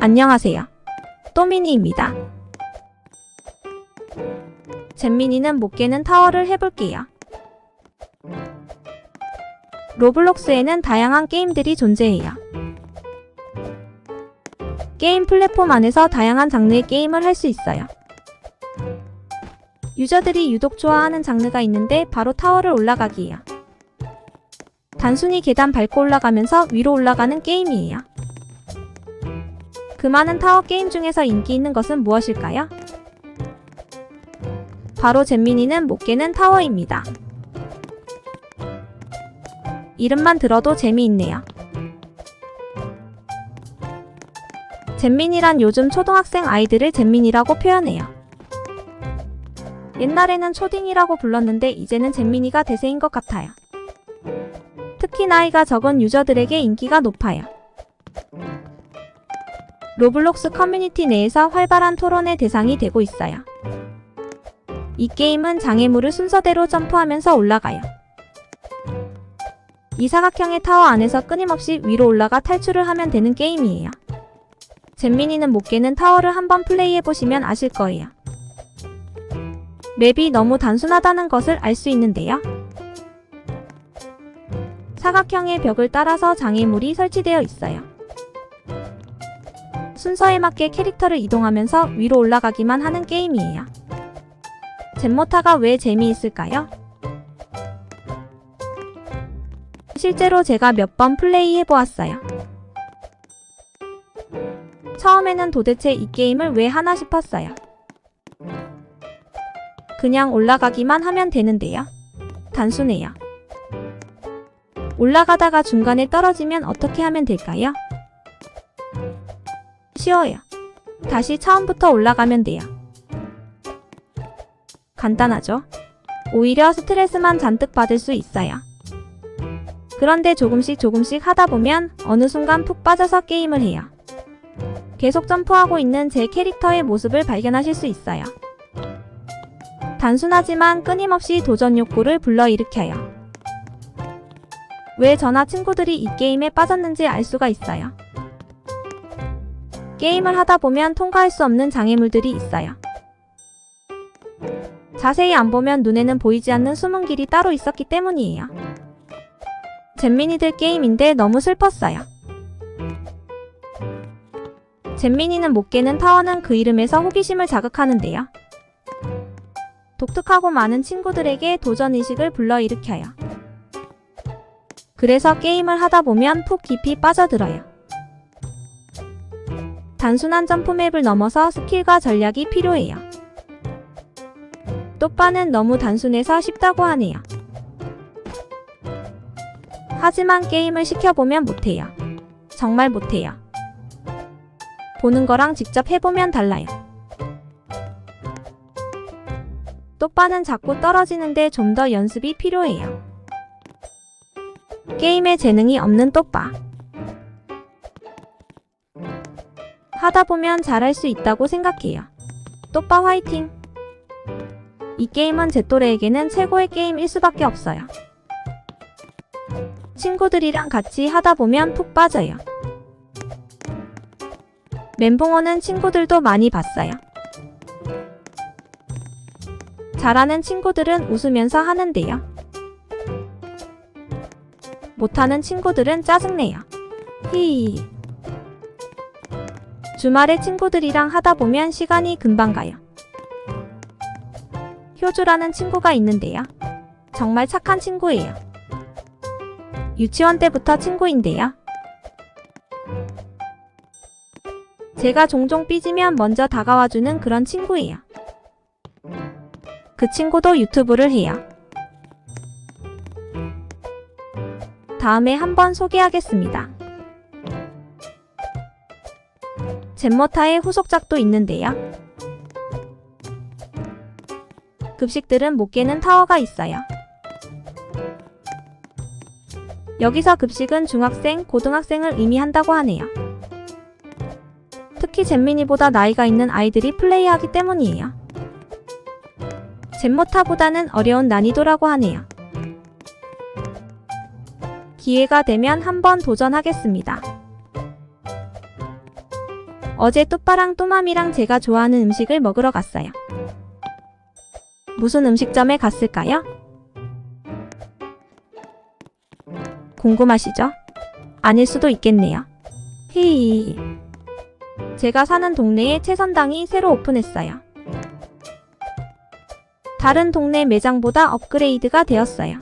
안녕하세요. 또미니입니다. 잼민이는 못 깨는 타워를 해볼게요. 로블록스에는 다양한 게임들이 존재해요. 게임 플랫폼 안에서 다양한 장르의 게임을 할 수 있어요. 유저들이 유독 좋아하는 장르가 있는데 바로 타워를 올라가기예요. 단순히 계단 밟고 올라가면서 위로 올라가는 게임이에요. 그 많은 타워 게임 중에서 인기 있는 것은 무엇일까요? 바로 잼민이는 못 깨는 타워입니다. 이름만 들어도 재미있네요. 잼민이란 요즘 초등학생 아이들을 잼민이라고 표현해요. 옛날에는 초딩이라고 불렀는데 이제는 잼민이가 대세인 것 같아요. 특히 나이가 적은 유저들에게 인기가 높아요. 로블록스 커뮤니티 내에서 활발한 토론의 대상이 되고 있어요. 이 게임은 장애물을 순서대로 점프하면서 올라가요. 이 사각형의 타워 안에서 끊임없이 위로 올라가 탈출을 하면 되는 게임이에요. 잼민이는 못 깨는 타워를 한번 플레이해보시면 아실 거예요. 맵이 너무 단순하다는 것을 알 수 있는데요. 사각형의 벽을 따라서 장애물이 설치되어 있어요. 순서에 맞게 캐릭터를 이동하면서 위로 올라가기만 하는 게임이에요. 잼모타가 왜 재미있을까요? 실제로 제가 몇 번 플레이해 보았어요. 처음에는 도대체 이 게임을 왜 하나 싶었어요. 그냥 올라가기만 하면 되는데요. 단순해요. 올라가다가 중간에 떨어지면 어떻게 하면 될까요? 쉬워요. 다시 처음부터 올라가면 돼요. 간단하죠? 오히려 스트레스만 잔뜩 받을 수 있어요. 그런데 조금씩 조금씩 하다 보면 어느 순간 푹 빠져서 게임을 해요. 계속 점프하고 있는 제 캐릭터의 모습을 발견하실 수 있어요. 단순하지만 끊임없이 도전 욕구를 불러일으켜요. 왜 저나 친구들이 이 게임에 빠졌는지 알 수가 있어요. 게임을 하다 보면 통과할 수 없는 장애물들이 있어요. 자세히 안 보면 눈에는 보이지 않는 숨은 길이 따로 있었기 때문이에요. 잼민이들 게임인데 너무 슬펐어요. 잼민이는 못 깨는 타워는 그 이름에서 호기심을 자극하는데요. 독특하고 많은 친구들에게 도전의식을 불러일으켜요. 그래서 게임을 하다 보면 푹 깊이 빠져들어요. 단순한 점프맵을 넘어서 스킬과 전략이 필요해요. 또빠는 너무 단순해서 쉽다고 하네요. 하지만 게임을 시켜보면 못해요. 정말 못해요. 보는 거랑 직접 해보면 달라요. 또빠는 자꾸 떨어지는데 좀 더 연습이 필요해요. 게임에 재능이 없는 또빠. 하다 보면 잘할 수 있다고 생각해요. 또빠 화이팅! 이 게임은 제 또래에게는 최고의 게임일 수밖에 없어요. 친구들이랑 같이 하다 보면 푹 빠져요. 멘붕 오는 친구들도 많이 봤어요. 잘하는 친구들은 웃으면서 하는데요. 못하는 친구들은 짜증내요. 히히. 주말에 친구들이랑 하다 보면 시간이 금방 가요. 효주라는 친구가 있는데요. 정말 착한 친구예요. 유치원 때부터 친구인데요. 제가 종종 삐지면 먼저 다가와주는 그런 친구예요. 그 친구도 유튜브를 해요. 다음에 한번 소개하겠습니다. 젠모타의 후속작도 있는데요. 급식들은 못 깨는 타워가 있어요. 여기서 급식은 중학생, 고등학생을 의미한다고 하네요. 특히 잼민이보다 나이가 있는 아이들이 플레이하기 때문이에요. 잼모타보다는 어려운 난이도라고 하네요. 기회가 되면 한번 도전하겠습니다. 어제 또빠랑 또맘이랑 제가 좋아하는 음식을 먹으러 갔어요. 무슨 음식점에 갔을까요? 궁금하시죠? 아닐 수도 있겠네요. 히히. 제가 사는 동네에 채선당이 새로 오픈했어요. 다른 동네 매장보다 업그레이드가 되었어요.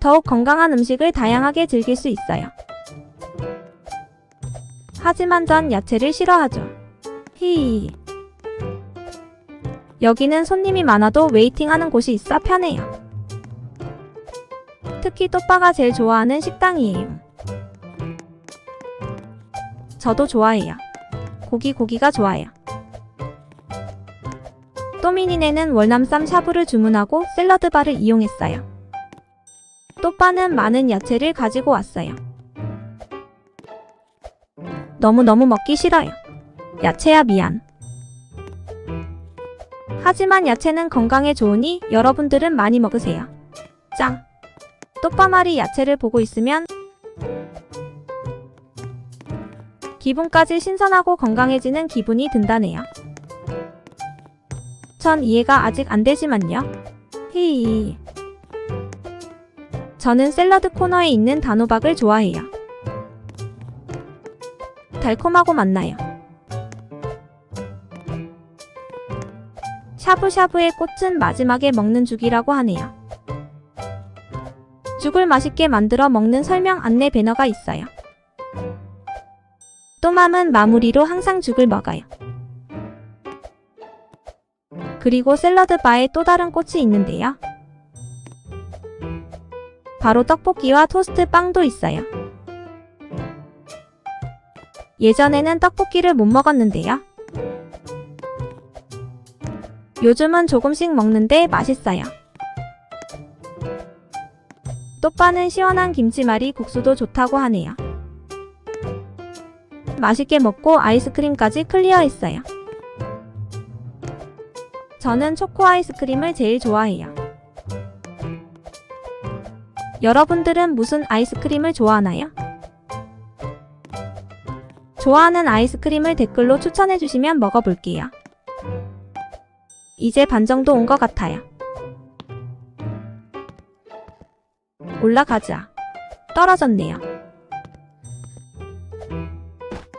더욱 건강한 음식을 다양하게 즐길 수 있어요. 하지만 전 야채를 싫어하죠. 히히. 여기는 손님이 많아도 웨이팅하는 곳이 있어 편해요. 특히 또빠가 제일 좋아하는 식당이에요. 저도 좋아해요. 고기 고기가 좋아요. 또미니네는 월남쌈 샤브를 주문하고 샐러드 바를 이용했어요. 또빠는 많은 야채를 가지고 왔어요. 너무너무 먹기 싫어요. 야채야 미안. 하지만 야채는 건강에 좋으니 여러분들은 많이 먹으세요. 짱. 또빠말이 야채를 보고 있으면 기분까지 신선하고 건강해지는 기분이 든다네요. 전 이해가 아직 안 되지만요. 히히. 저는 샐러드 코너에 있는 단호박을 좋아해요. 달콤하고 맛나요. 샤브샤브의 꽃은 마지막에 먹는 죽이라고 하네요. 죽을 맛있게 만들어 먹는 설명 안내 배너가 있어요. 또맘은 마무리로 항상 죽을 먹어요. 그리고 샐러드 바에 또 다른 꽃이 있는데요. 바로 떡볶이와 토스트 빵도 있어요. 예전에는 떡볶이를 못 먹었는데요. 요즘은 조금씩 먹는데 맛있어요. 또빠는 시원한 김치말이 국수도 좋다고 하네요. 맛있게 먹고 아이스크림까지 클리어했어요. 저는 초코 아이스크림을 제일 좋아해요. 여러분들은 무슨 아이스크림을 좋아하나요? 좋아하는 아이스크림을 댓글로 추천해주시면 먹어볼게요. 이제 반 정도 온 것 같아요. 올라가자. 떨어졌네요.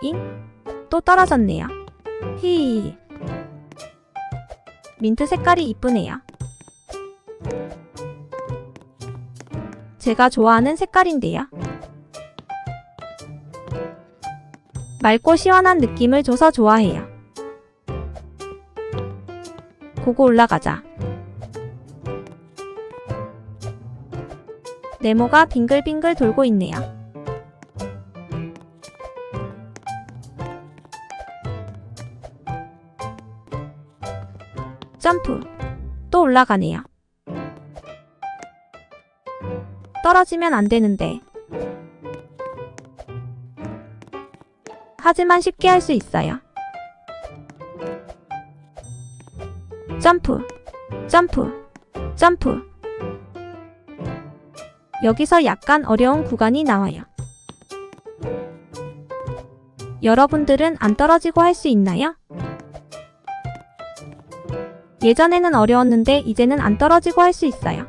잉? 또 떨어졌네요. 히. 민트 색깔이 이쁘네요. 제가 좋아하는 색깔인데요. 맑고 시원한 느낌을 줘서 좋아해요. 고고 올라가자. 네모가 빙글빙글 돌고 있네요. 점프. 또 올라가네요. 떨어지면 안 되는데. 하지만 쉽게 할 수 있어요. 점프, 점프, 점프. 여기서 약간 어려운 구간이 나와요. 여러분들은 안 떨어지고 할 수 있나요? 예전에는 어려웠는데 이제는 안 떨어지고 할 수 있어요.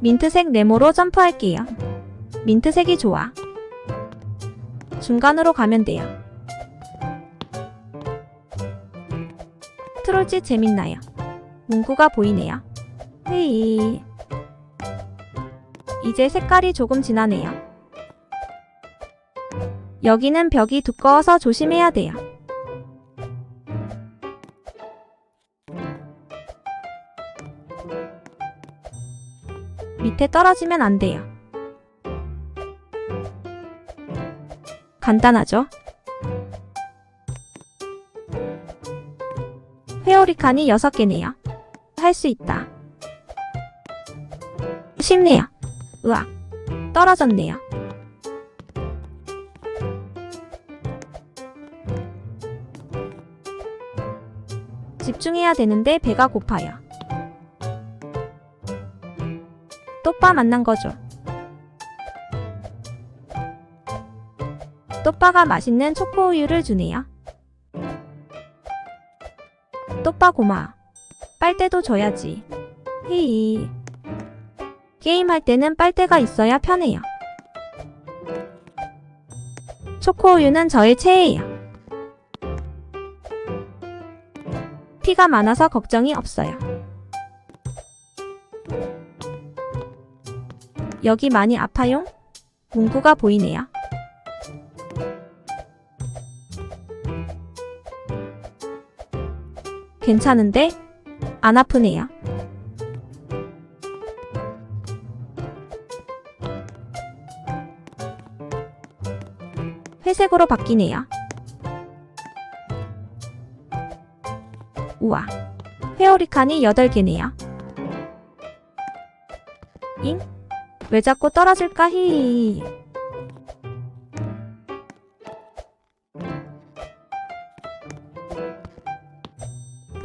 민트색 네모로 점프할게요. 민트색이 좋아. 중간으로 가면 돼요. 트롤짓 재밌나요? 문구가 보이네요. 헤이. 이제 색깔이 조금 진하네요. 여기는 벽이 두꺼워서 조심해야 돼요. 밑에 떨어지면 안 돼요. 간단하죠? 회오리 칸이 6개네요. 할 수 있다. 쉽네요. 으악. 떨어졌네요. 집중해야 되는데 배가 고파요. 또빠 만난 거죠. 또빠가 맛있는 초코우유를 주네요. 또빠 고마. 빨대도 줘야지. 히히. 게임할 때는 빨대가 있어야 편해요. 초코우유는 저의 최애예요. 피가 많아서 걱정이 없어요. 여기 많이 아파요? 문구가 보이네요. 괜찮은데? 안 아프네요. 회색으로 바뀌네요. 우와. 회오리칸이 8개네요. 잉? 왜 자꾸 떨어질까 히히.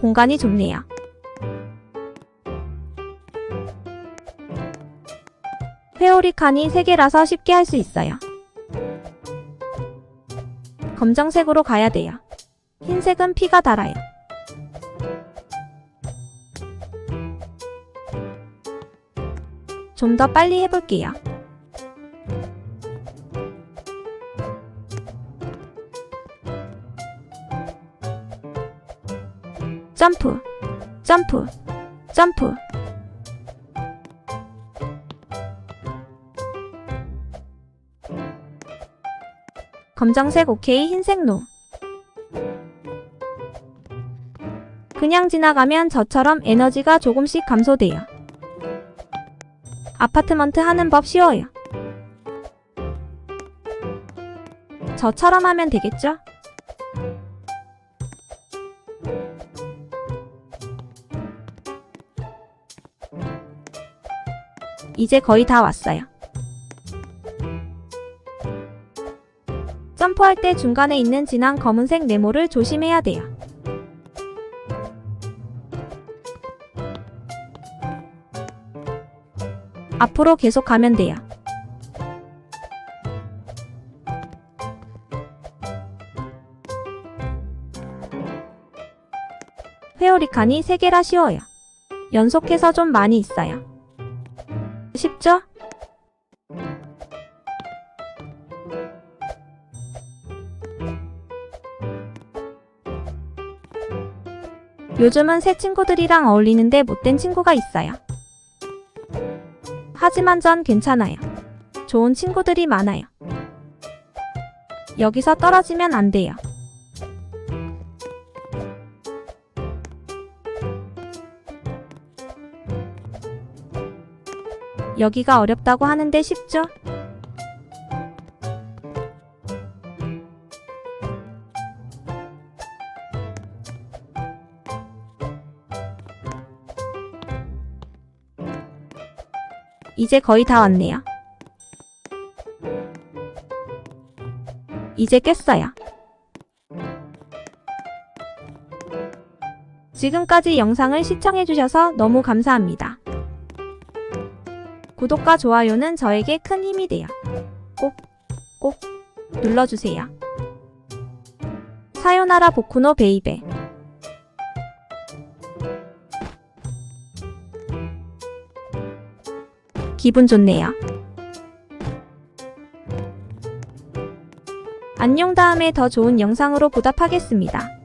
공간이 좁네요. 회오리 칸이 3개라서 쉽게 할 수 있어요. 검정색으로 가야 돼요. 흰색은 피가 달아요. 좀 더 빨리 해볼게요. 점프, 점프, 점프. 검정색 오케이, 흰색 노. 그냥 지나가면 저처럼 에너지가 조금씩 감소돼요. 아파트먼트 하는 법 쉬워요. 저처럼 하면 되겠죠? 이제 거의 다 왔어요. 점프할 때 중간에 있는 진한 검은색 네모를 조심해야 돼요. 앞으로 계속 가면 돼요. 회오리칸이 3개라 쉬워요. 연속해서 좀 많이 있어요. 쉽죠? 요즘은 새 친구들이랑 어울리는데 못된 친구가 있어요. 하지만 전 괜찮아요. 좋은 친구들이 많아요. 여기서 떨어지면 안 돼요. 여기가 어렵다고 하는데 쉽죠? 이제 거의 다 왔네요. 이제 깼어요. 지금까지 영상을 시청해주셔서 너무 감사합니다. 구독과 좋아요는 저에게 큰 힘이 돼요. 꼭, 꼭 눌러주세요. 사요나라 보쿠노 베이베 기분 좋네요. 안녕 다음에 더 좋은 영상으로 보답하겠습니다.